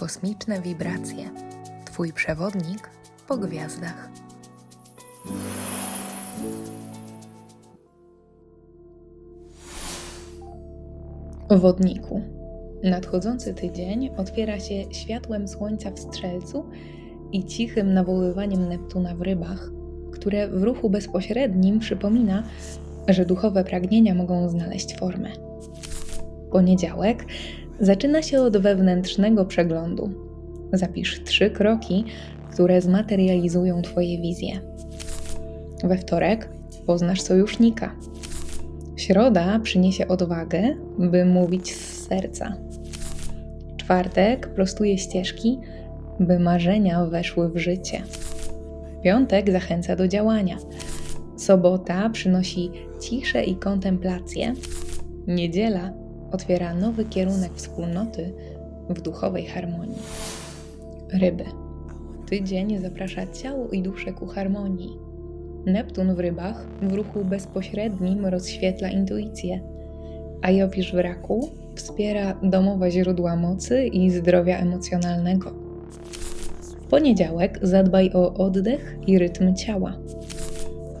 Kosmiczne wibracje. Twój przewodnik po gwiazdach. Wodniku. Nadchodzący tydzień otwiera się światłem słońca w strzelcu i cichym nawoływaniem Neptuna w rybach, które w ruchu bezpośrednim przypomina, że duchowe pragnienia mogą znaleźć formę. Poniedziałek zaczyna się od wewnętrznego przeglądu. Zapisz trzy kroki, które zmaterializują Twoje wizje. We wtorek poznasz sojusznika. Środa przyniesie odwagę, by mówić z serca. Czwartek prostuje ścieżki, by marzenia weszły w życie. Piątek zachęca do działania. Sobota przynosi ciszę i kontemplację. Niedziela otwiera nowy kierunek wspólnoty w duchowej harmonii. Ryby. Tydzień zaprasza ciało i duszę ku harmonii. Neptun w rybach w ruchu bezpośrednim rozświetla intuicję, a Jowisz w raku wspiera domowe źródła mocy i zdrowia emocjonalnego. W poniedziałek zadbaj o oddech i rytm ciała.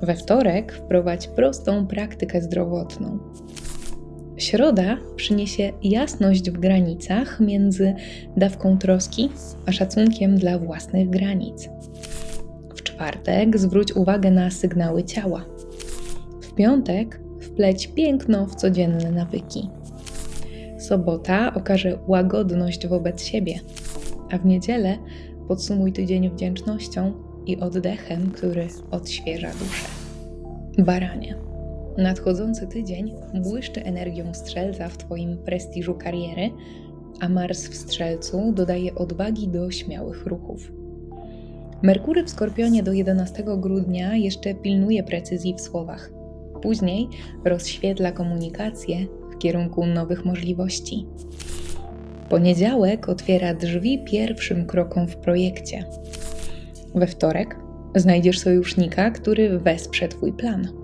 We wtorek wprowadź prostą praktykę zdrowotną. Środa przyniesie jasność w granicach między dawką troski a szacunkiem dla własnych granic. W czwartek zwróć uwagę na sygnały ciała. W piątek wpleć piękno w codzienne nawyki. Sobota okaże łagodność wobec siebie, a w niedzielę podsumuj tydzień wdzięcznością i oddechem, który odświeża duszę. Baranie. Nadchodzący tydzień błyszczy energią strzelca w Twoim prestiżu kariery, a Mars w strzelcu dodaje odwagi do śmiałych ruchów. Merkury w Skorpionie do 11 grudnia jeszcze pilnuje precyzji w słowach. Później rozświetla komunikację w kierunku nowych możliwości. Poniedziałek otwiera drzwi pierwszym krokom w projekcie. We wtorek znajdziesz sojusznika, który wesprze Twój plan.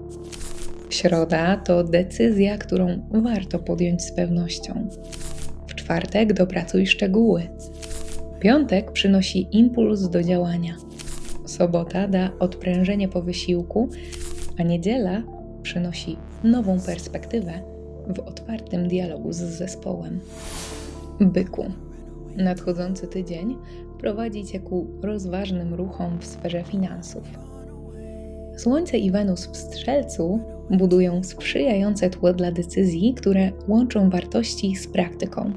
Środa to decyzja, którą warto podjąć z pewnością. W czwartek dopracuj szczegóły. Piątek przynosi impuls do działania. Sobota da odprężenie po wysiłku, a niedziela przynosi nową perspektywę w otwartym dialogu z zespołem. Byku. Nadchodzący tydzień prowadzi Cię ku rozważnym ruchom w sferze finansów. Słońce i Wenus w Strzelcu budują sprzyjające tło dla decyzji, które łączą wartości z praktyką.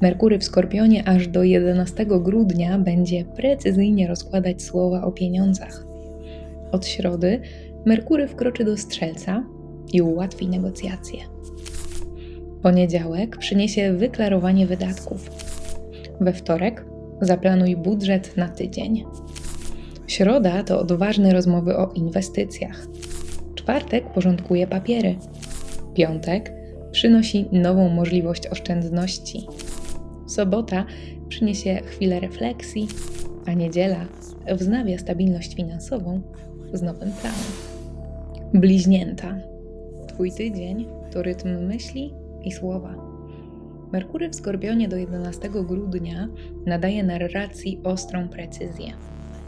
Merkury w Skorpionie aż do 11 grudnia będzie precyzyjnie rozkładać słowa o pieniądzach. Od środy Merkury wkroczy do Strzelca i ułatwi negocjacje. Poniedziałek przyniesie wyklarowanie wydatków. We wtorek zaplanuj budżet na tydzień. Środa to odważne rozmowy o inwestycjach. Czwartek porządkuje papiery. Piątek przynosi nową możliwość oszczędności. Sobota przyniesie chwilę refleksji, a niedziela wznawia stabilność finansową z nowym planem. Bliźnięta. Twój tydzień to rytm myśli i słowa. Merkury w Skorpionie do 11 grudnia nadaje narracji ostrą precyzję.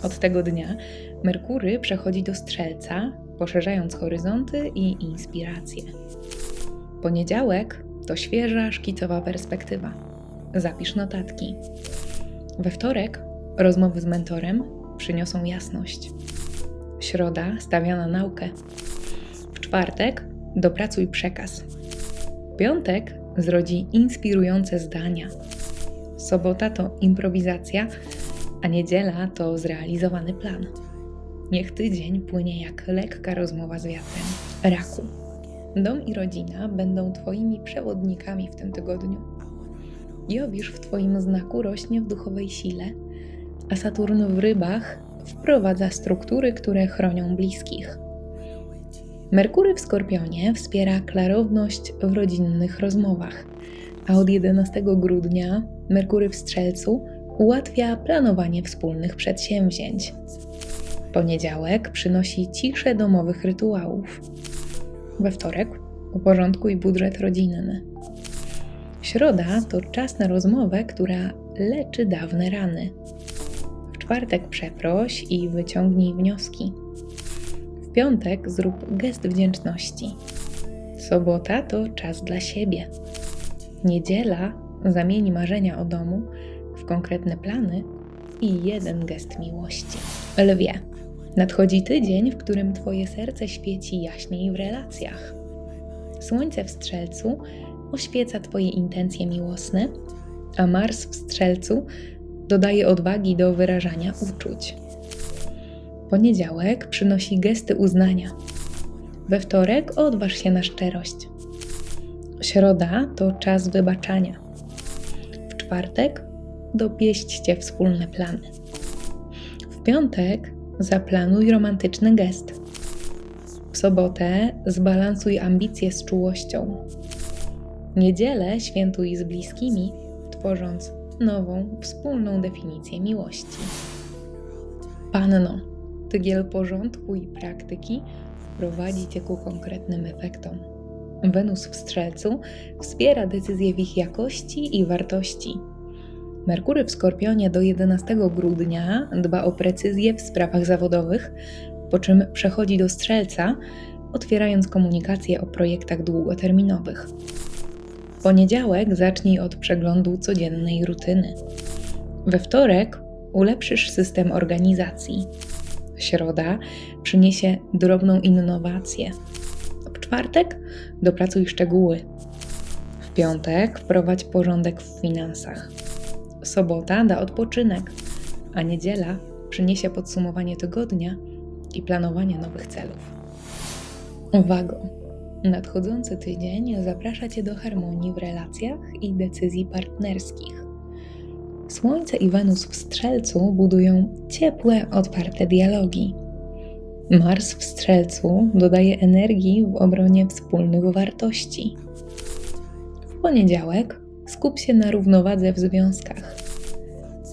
Od tego dnia Merkury przechodzi do Strzelca, poszerzając horyzonty i inspiracje. Poniedziałek to świeża, szkicowa perspektywa. Zapisz notatki. We wtorek rozmowy z mentorem przyniosą jasność. Środa stawia na naukę. W czwartek dopracuj przekaz. Piątek zrodzi inspirujące zdania. Sobota to improwizacja, a niedziela to zrealizowany plan. Niech tydzień płynie jak lekka rozmowa z wiatrem. Raku. Dom i rodzina będą Twoimi przewodnikami w tym tygodniu. Jowisz w Twoim znaku rośnie w duchowej sile, a Saturn w rybach wprowadza struktury, które chronią bliskich. Merkury w Skorpionie wspiera klarowność w rodzinnych rozmowach, a od 11 grudnia Merkury w Strzelcu ułatwia planowanie wspólnych przedsięwzięć. Poniedziałek przynosi ciszę domowych rytuałów. We wtorek uporządkuj budżet rodzinny. Środa to czas na rozmowę, która leczy dawne rany. W czwartek przeproś i wyciągnij wnioski. W piątek zrób gest wdzięczności. Sobota to czas dla siebie. Niedziela zamieni marzenia o domu w konkretne plany i jeden gest miłości. Lwie, nadchodzi tydzień, w którym Twoje serce świeci jaśniej w relacjach. Słońce w strzelcu oświeca Twoje intencje miłosne, a Mars w strzelcu dodaje odwagi do wyrażania uczuć. Poniedziałek przynosi gesty uznania. We wtorek odważ się na szczerość. Środa to czas wybaczania. W czwartek dopieśćcie wspólne plany. W piątek zaplanuj romantyczny gest. W sobotę zbalansuj ambicje z czułością. Niedzielę świętuj z bliskimi, tworząc nową, wspólną definicję miłości. Panno, tygiel porządku i praktyki prowadzi cię ku konkretnym efektom. Wenus w Strzelcu wspiera decyzje w ich jakości i wartości. Merkury w Skorpionie do 11 grudnia dba o precyzję w sprawach zawodowych, po czym przechodzi do Strzelca, otwierając komunikację o projektach długoterminowych. Poniedziałek zacznij od przeglądu codziennej rutyny. We wtorek ulepszysz system organizacji. Środa przyniesie drobną innowację. W czwartek dopracuj szczegóły. W piątek wprowadź porządek w finansach. Sobota da odpoczynek, a niedziela przyniesie podsumowanie tygodnia i planowanie nowych celów. Uwaga! Nadchodzący tydzień zaprasza Cię do harmonii w relacjach i decyzji partnerskich. Słońce i Wenus w Strzelcu budują ciepłe, otwarte dialogi. Mars w Strzelcu dodaje energii w obronie wspólnych wartości. W poniedziałek skup się na równowadze w związkach.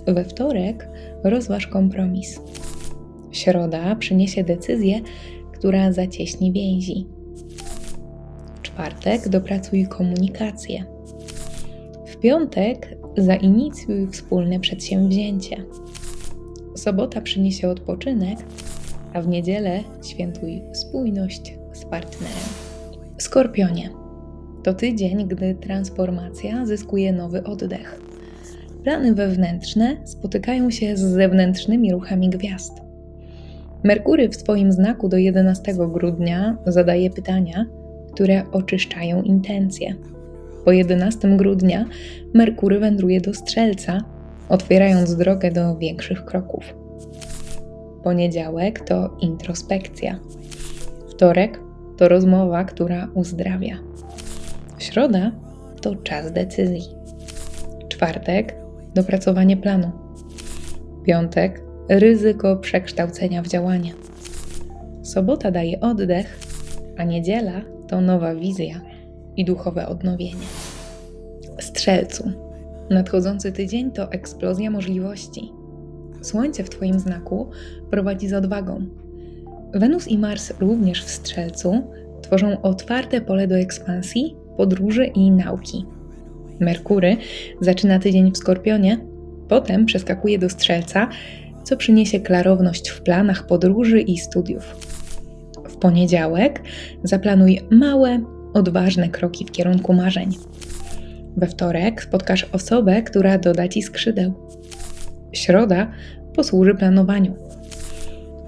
We wtorek rozważ kompromis. Środa przyniesie decyzję, która zacieśni więzi. Czwartek dopracuj komunikację. W piątek zainicjuj wspólne przedsięwzięcie. Sobota przyniesie odpoczynek, a w niedzielę świętuj spójność z partnerem. Skorpionie. To tydzień, gdy transformacja zyskuje nowy oddech. Plany wewnętrzne spotykają się z zewnętrznymi ruchami gwiazd. Merkury w swoim znaku do 11 grudnia zadaje pytania, które oczyszczają intencje. Po 11 grudnia Merkury wędruje do Strzelca, otwierając drogę do większych kroków. Poniedziałek to introspekcja. Wtorek to rozmowa, która uzdrawia. Środa to czas decyzji. Czwartek dopracowanie planu. Piątek ryzyko przekształcenia w działanie. Sobota daje oddech, a niedziela to nowa wizja i duchowe odnowienie. Strzelcu. Nadchodzący tydzień to eksplozja możliwości. Słońce w Twoim znaku prowadzi z odwagą. Wenus i Mars również w Strzelcu tworzą otwarte pole do ekspansji, podróży i nauki. Merkury zaczyna tydzień w Skorpionie, potem przeskakuje do Strzelca, co przyniesie klarowność w planach podróży i studiów. W poniedziałek zaplanuj małe, odważne kroki w kierunku marzeń. We wtorek spotkasz osobę, która doda ci skrzydeł. Środa posłuży planowaniu.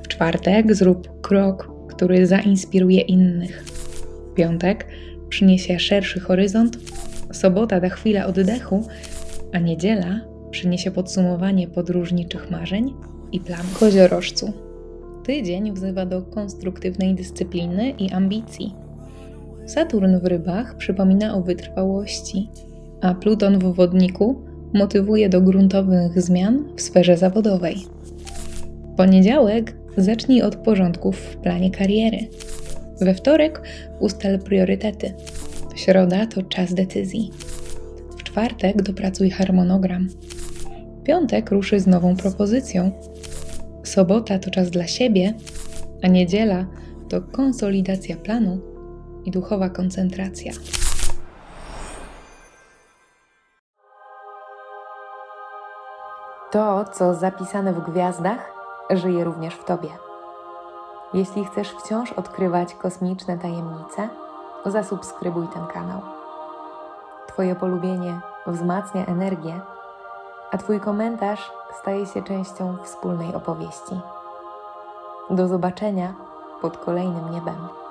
W czwartek zrób krok, który zainspiruje innych. Piątek przyniesie szerszy horyzont, sobota da chwilę oddechu, a niedziela przyniesie podsumowanie podróżniczych marzeń i plan koziorożcu. Tydzień wzywa do konstruktywnej dyscypliny i ambicji. Saturn w rybach przypomina o wytrwałości, a Pluton w wodniku motywuje do gruntowych zmian w sferze zawodowej. Poniedziałek zacznij od porządków w planie kariery. We wtorek ustal priorytety. Środa to czas decyzji. W czwartek dopracuj harmonogram. Piątek ruszy z nową propozycją. Sobota to czas dla siebie, a niedziela to konsolidacja planu i duchowa koncentracja. To, co zapisane w gwiazdach, żyje również w Tobie. Jeśli chcesz wciąż odkrywać kosmiczne tajemnice, zasubskrybuj ten kanał. Twoje polubienie wzmacnia energię, a Twój komentarz staje się częścią wspólnej opowieści. Do zobaczenia pod kolejnym niebem.